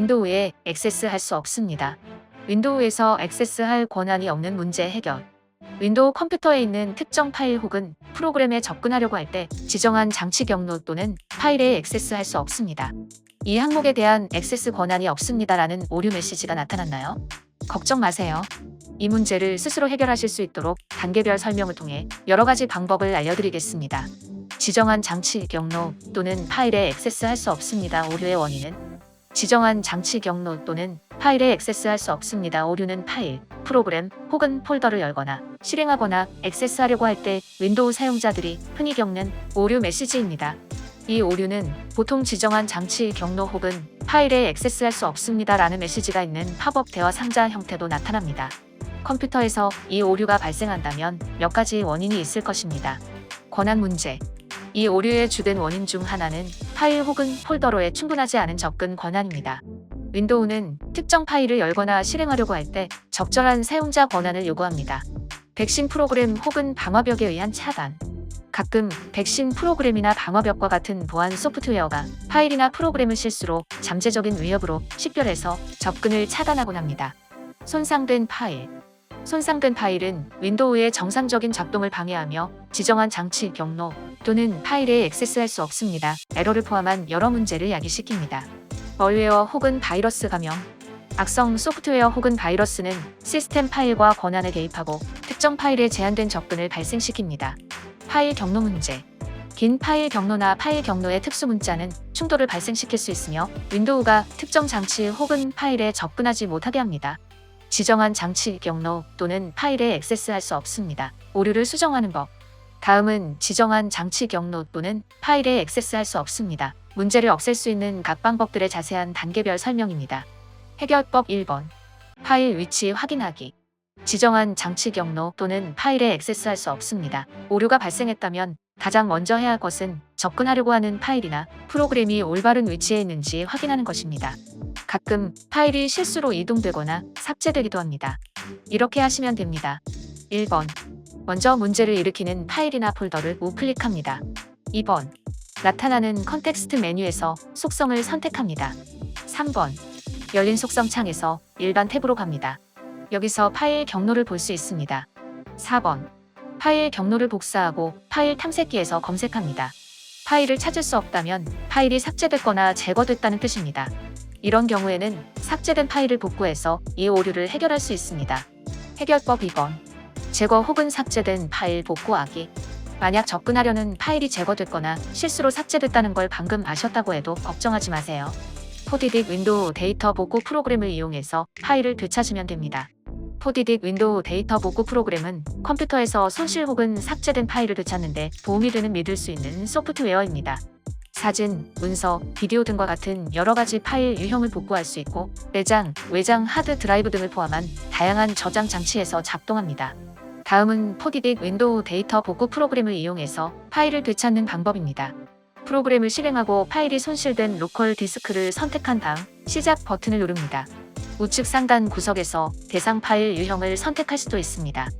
윈도우에 액세스할 수 없습니다. 윈도우에서 액세스할 권한이 없는 문제 해결. 윈도우 컴퓨터에 있는 특정 파일 혹은 프로그램에 접근하려고 할 때 지정한 장치 경로 또는 파일에 액세스할 수 없습니다. 이 항목에 대한 액세스 권한이 없습니다라는 오류 메시지가 나타났나요? 걱정 마세요. 이 문제를 스스로 해결하실 수 있도록 단계별 설명을 통해 여러 가지 방법을 알려드리겠습니다. 지정한 장치 경로 또는 파일에 액세스할 수 없습니다. 오류의 원인은 지정한 장치 경로 또는 파일에 액세스할 수 없습니다. 오류는 파일, 프로그램 혹은 폴더를 열거나 실행하거나 액세스하려고 할 때 윈도우 사용자들이 흔히 겪는 오류 메시지입니다. 이 오류는 보통 지정한 장치 경로 혹은 파일에 액세스할 수 없습니다 라는 메시지가 있는 팝업 대화 상자 형태로 나타납니다. 컴퓨터에서 이 오류가 발생한다면 몇 가지 원인이 있을 것입니다. 권한 문제. 이 오류의 주된 원인 중 하나는 파일 혹은 폴더로의 충분하지 않은 접근 권한입니다. 윈도우는 특정 파일을 열거나 실행하려고 할 때 적절한 사용자 권한을 요구합니다. 백신 프로그램 혹은 방화벽에 의한 차단. 가끔 백신 프로그램이나 방화벽과 같은 보안 소프트웨어가 파일이나 프로그램을 실수로 잠재적인 위협으로 식별해서 접근을 차단하곤 합니다. 손상된 파일. 손상된 파일은 윈도우의 정상적인 작동을 방해하며 지정한 장치 경로 또는 파일에 액세스할 수 없습니다. 에러를 포함한 여러 문제를 야기시킵니다. 멀웨어 혹은 바이러스 감염. 악성 소프트웨어 혹은 바이러스는 시스템 파일과 권한을 개입하고 특정 파일에 제한된 접근을 발생시킵니다. 파일 경로 문제. 긴 파일 경로나 파일 경로의 특수 문자는 충돌을 발생시킬 수 있으며 윈도우가 특정 장치 혹은 파일에 접근하지 못하게 합니다. 지정한 장치 경로 또는 파일에 액세스할 수 없습니다. 오류를 수정하는 법. 다음은 지정한 장치 경로 또는 파일에 액세스할 수 없습니다. 문제를 없앨 수 있는 각 방법들의 자세한 단계별 설명입니다. 해결법 1번. 파일 위치 확인하기. 지정한 장치 경로 또는 파일에 액세스할 수 없습니다. 오류가 발생했다면 가장 먼저 해야 할 것은 접근하려고 하는 파일이나 프로그램이 올바른 위치에 있는지 확인하는 것입니다. 가끔 파일이 실수로 이동되거나 삭제되기도 합니다. 이렇게 하시면 됩니다. 1번. 먼저 문제를 일으키는 파일이나 폴더를 우클릭합니다. 2번. 나타나는 컨텍스트 메뉴에서 속성을 선택합니다. 3번. 열린 속성 창에서 일반 탭으로 갑니다. 여기서 파일 경로를 볼 수 있습니다. 4번. 파일 경로를 복사하고 파일 탐색기에서 검색합니다. 파일을 찾을 수 없다면 파일이 삭제됐거나 제거됐다는 뜻입니다. 이런 경우에는 삭제된 파일을 복구해서 이 오류를 해결할 수 있습니다. 해결법 2번. 제거 혹은 삭제된 파일 복구하기. 만약 접근하려는 파일이 제거됐거나 실수로 삭제됐다는 걸 방금 아셨다고 해도 걱정하지 마세요. 포디딕 윈도우 데이터 복구 프로그램을 이용해서 파일을 되찾으면 됩니다. 포디딕 윈도우 데이터 복구 프로그램은 컴퓨터에서 손실 혹은 삭제된 파일을 되찾는데 도움이 되는 믿을 수 있는 소프트웨어입니다. 사진, 문서, 비디오 등과 같은 여러 가지 파일 유형을 복구할 수 있고 내장, 외장 하드 드라이브 등을 포함한 다양한 저장 장치에서 작동합니다. 다음은 포디딕 윈도우 데이터 복구 프로그램을 이용해서 파일을 되찾는 방법입니다. 프로그램을 실행하고 파일이 손실된 로컬 디스크를 선택한 다음 시작 버튼을 누릅니다. 우측 상단 구석에서 대상 파일 유형을 선택할 수도 있습니다.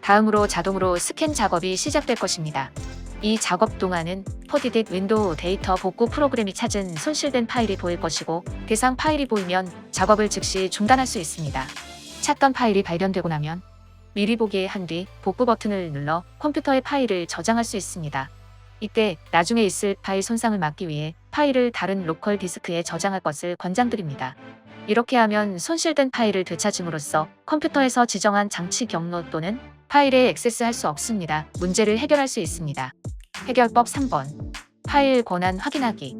다음으로 자동으로 스캔 작업이 시작될 것입니다. 이 작업 동안은 포디딕 윈도우 데이터 복구 프로그램이 찾은 손실된 파일이 보일 것이고 대상 파일이 보이면 작업을 즉시 중단할 수 있습니다. 찾던 파일이 발견되고 나면 미리 보기에 한 뒤 복구 버튼을 눌러 컴퓨터의 파일을 저장할 수 있습니다. 이때 나중에 있을 파일 손상을 막기 위해 파일을 다른 로컬 디스크에 저장할 것을 권장드립니다. 이렇게 하면 손실된 파일을 되찾음으로써 컴퓨터에서 지정한 장치 경로 또는 파일에 액세스할 수 없습니다. 문제를 해결할 수 있습니다. 해결법 3번. 파일 권한 확인하기.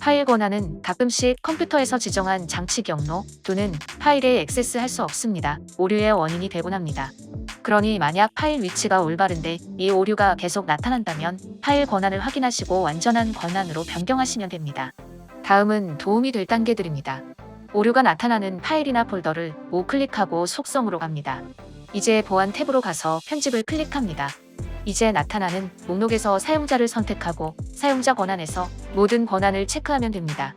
파일 권한은 가끔씩 컴퓨터에서 지정한 장치 경로 또는 파일에 액세스할 수 없습니다. 오류의 원인이 되곤 합니다. 그러니 만약 파일 위치가 올바른데 이 오류가 계속 나타난다면 파일 권한을 확인하시고 완전한 권한으로 변경하시면 됩니다. 다음은 도움이 될 단계들입니다. 오류가 나타나는 파일이나 폴더를 우클릭하고 속성으로 갑니다. 이제 보안 탭으로 가서 편집을 클릭합니다. 이제 나타나는 목록에서 사용자를 선택하고 사용자 권한에서 모든 권한을 체크하면 됩니다.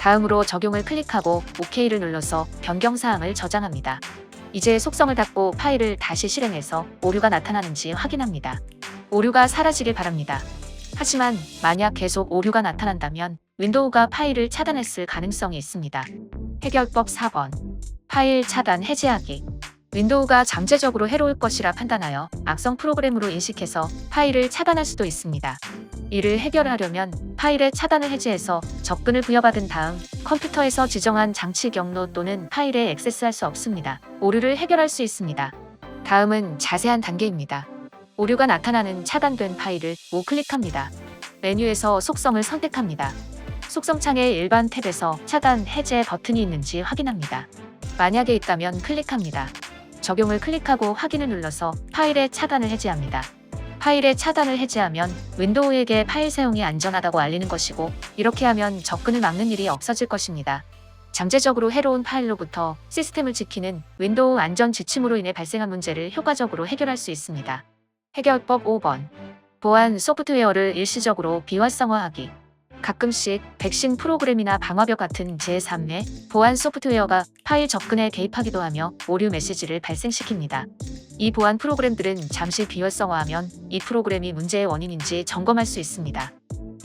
다음으로 적용을 클릭하고 OK를 눌러서 변경 사항을 저장합니다. 이제 속성을 닫고 파일을 다시 실행해서 오류가 나타나는지 확인합니다. 오류가 사라지길 바랍니다. 하지만 만약 계속 오류가 나타난다면 윈도우가 파일을 차단했을 가능성이 있습니다. 해결법 4번. 파일 차단 해제하기. 윈도우가 잠재적으로 해로울 것이라 판단하여 악성 프로그램으로 인식해서 파일을 차단할 수도 있습니다. 이를 해결하려면 파일의 차단을 해제해서 접근을 부여받은 다음 컴퓨터에서 지정한 장치 경로 또는 파일에 액세스할 수 없습니다. 오류를 해결할 수 있습니다. 다음은 자세한 단계입니다. 오류가 나타나는 차단된 파일을 우클릭합니다. 메뉴에서 속성을 선택합니다. 속성 창의 일반 탭에서 차단 해제 버튼이 있는지 확인합니다. 만약에 있다면 클릭합니다. 적용을 클릭하고 확인을 눌러서 파일의 차단을 해제합니다. 파일의 차단을 해제하면 윈도우에게 파일 사용이 안전하다고 알리는 것이고 이렇게 하면 접근을 막는 일이 없어질 것입니다. 잠재적으로 해로운 파일로부터 시스템을 지키는 윈도우 안전 지침으로 인해 발생한 문제를 효과적으로 해결할 수 있습니다. 해결법 5번. 보안 소프트웨어를 일시적으로 비활성화하기. 가끔씩 백신 프로그램이나 방화벽 같은 제3의 보안 소프트웨어가 파일 접근에 개입하기도 하며 오류 메시지를 발생시킵니다. 이 보안 프로그램들은 잠시 비활성화하면 이 프로그램이 문제의 원인인지 점검할 수 있습니다.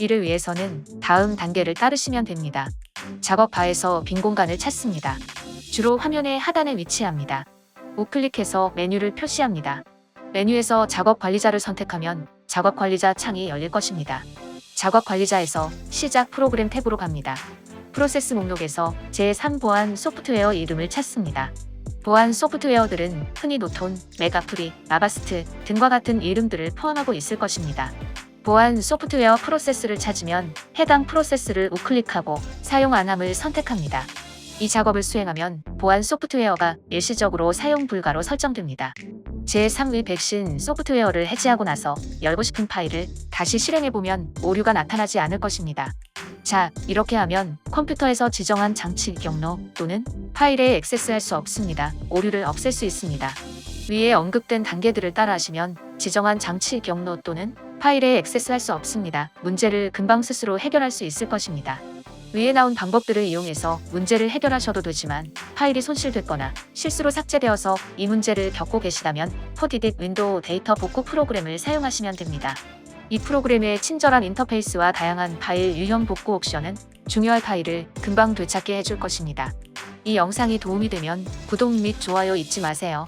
이를 위해서는 다음 단계를 따르시면 됩니다. 작업 바에서 빈 공간을 찾습니다. 주로 화면의 하단에 위치합니다. 우클릭해서 메뉴를 표시합니다. 메뉴에서 작업 관리자를 선택하면 작업 관리자 창이 열릴 것입니다. 작업 관리자에서 시작 프로그램 탭으로 갑니다. 프로세스 목록에서 제3 보안 소프트웨어 이름을 찾습니다. 보안 소프트웨어들은 흔히 노톤, 메가프리, 아바스트 등과 같은 이름들을 포함하고 있을 것입니다. 보안 소프트웨어 프로세스를 찾으면 해당 프로세스를 우클릭하고 사용 안함을 선택합니다. 이 작업을 수행하면 보안 소프트웨어가 일시적으로 사용 불가로 설정됩니다. 제3의 백신 소프트웨어를 해제하고 나서 열고 싶은 파일을 다시 실행해보면 오류가 나타나지 않을 것입니다. 자, 이렇게 하면 컴퓨터에서 지정한 장치 경로 또는 파일에 액세스할 수 없습니다. 오류를 없앨 수 있습니다. 위에 언급된 단계들을 따라 하시면 지정한 장치 경로 또는 파일에 액세스할 수 없습니다. 문제를 금방 스스로 해결할 수 있을 것입니다. 위에 나온 방법들을 이용해서 문제를 해결하셔도 되지만 파일이 손실됐거나 실수로 삭제되어서 이 문제를 겪고 계시다면 포디딕 윈도우 데이터 복구 프로그램을 사용하시면 됩니다. 이 프로그램의 친절한 인터페이스와 다양한 파일 유형 복구 옵션은 중요할 파일을 금방 되찾게 해줄 것입니다. 이 영상이 도움이 되면 구독 및 좋아요 잊지 마세요.